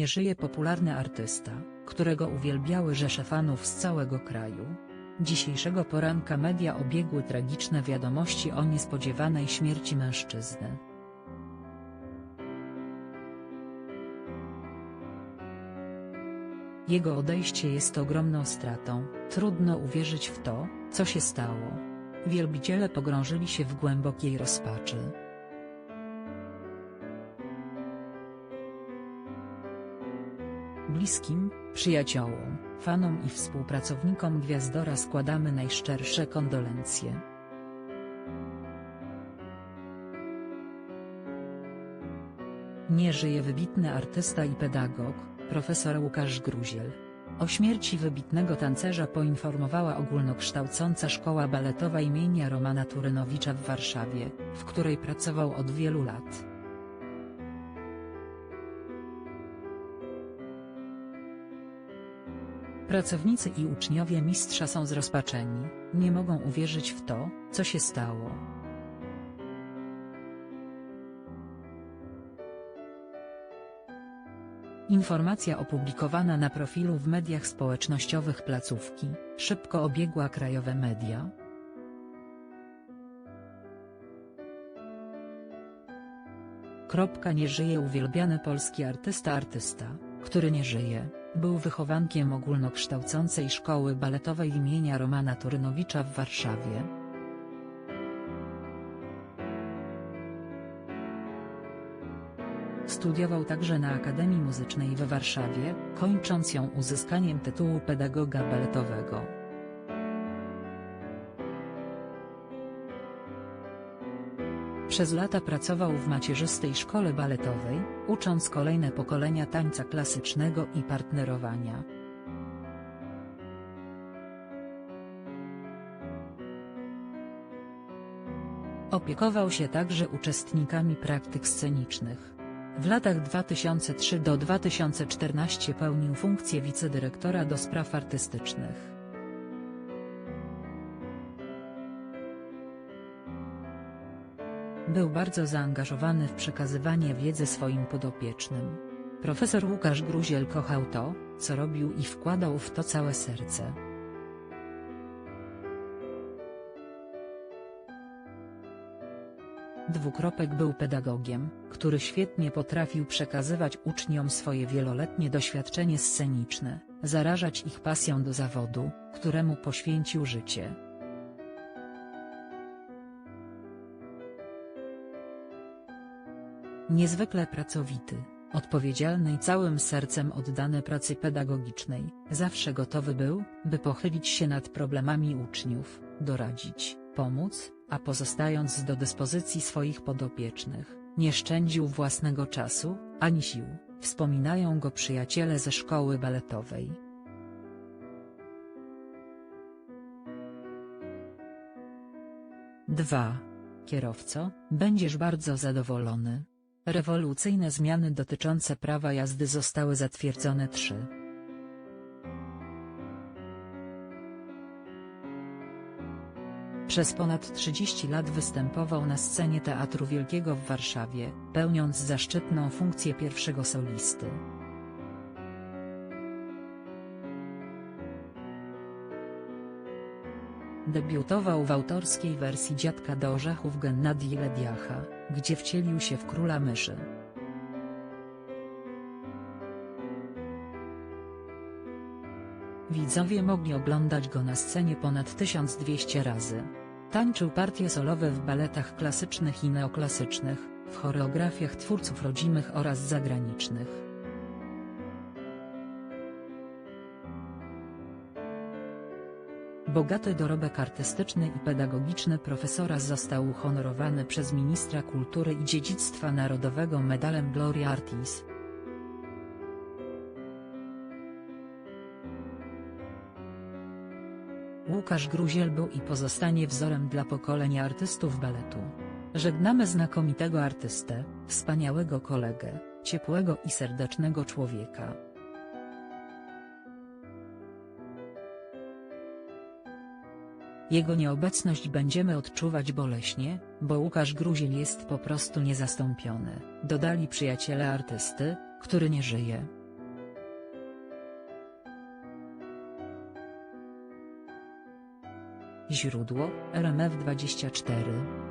nie żyje popularny artysta, którego uwielbiały rzesze fanów z całego kraju. Dzisiejszego poranka media obiegły tragiczne wiadomości o niespodziewanej śmierci mężczyzny. Jego odejście jest ogromną stratą, trudno uwierzyć w to, co się stało. Wielbiciele pogrążyli się w głębokiej rozpaczy. Bliskim, przyjaciołom, fanom i współpracownikom Gwiazdora składamy najszczersze kondolencje. Nie żyje wybitny artysta i pedagog, profesor Łukasz Gruziel. O śmierci wybitnego tancerza poinformowała ogólnokształcąca szkoła baletowa imienia Romana Turynowicza w Warszawie, w której pracował od wielu lat. Pracownicy i uczniowie mistrza są zrozpaczeni, nie mogą uwierzyć w to, co się stało. Informacja opublikowana na profilu w mediach społecznościowych placówki, szybko obiegła krajowe media. Kropka nie żyje uwielbiany polski artysta artysta, który nie żyje, był wychowankiem ogólnokształcącej szkoły baletowej imienia Romana Turynowicza w Warszawie. Studiował także na Akademii Muzycznej w Warszawie, kończąc ją uzyskaniem tytułu pedagoga baletowego. Przez lata pracował w macierzystej szkole baletowej, ucząc kolejne pokolenia tańca klasycznego i partnerowania. Opiekował się także uczestnikami praktyk scenicznych. W latach 2003 do 2014 pełnił funkcję wicedyrektora do spraw artystycznych. Był bardzo zaangażowany w przekazywanie wiedzy swoim podopiecznym. Profesor Łukasz Gruziel kochał to, co robił i wkładał w to całe serce. Dwukropek był pedagogiem, który świetnie potrafił przekazywać uczniom swoje wieloletnie doświadczenie sceniczne, zarażać ich pasją do zawodu, któremu poświęcił życie. Niezwykle pracowity, odpowiedzialny i całym sercem oddany pracy pedagogicznej, zawsze gotowy był, by pochylić się nad problemami uczniów, doradzić, pomóc, a pozostając do dyspozycji swoich podopiecznych, nie szczędził własnego czasu, ani sił, wspominają go przyjaciele ze szkoły baletowej. Dwa. Kierowco, będziesz bardzo zadowolony. Rewolucyjne zmiany dotyczące prawa jazdy zostały zatwierdzone 3. Przez ponad 30 lat występował na scenie Teatru Wielkiego w Warszawie, pełniąc zaszczytną funkcję pierwszego solisty. Debiutował w autorskiej wersji Dziadka do orzechów Gennadii Lediacha, gdzie wcielił się w króla myszy. Widzowie mogli oglądać go na scenie ponad 1200 razy. Tańczył partie solowe w baletach klasycznych i neoklasycznych, w choreografiach twórców rodzimych oraz zagranicznych. Bogaty dorobek artystyczny i pedagogiczny profesora został uhonorowany przez ministra kultury i dziedzictwa narodowego medalem Gloria Artis. Łukasz Gruziel był i pozostanie wzorem dla pokolenia artystów baletu. Żegnamy znakomitego artystę, wspaniałego kolegę, ciepłego i serdecznego człowieka. Jego nieobecność będziemy odczuwać boleśnie, bo Łukasz Gruzin jest po prostu niezastąpiony, dodali przyjaciele artysty, który nie żyje. Źródło, RMF24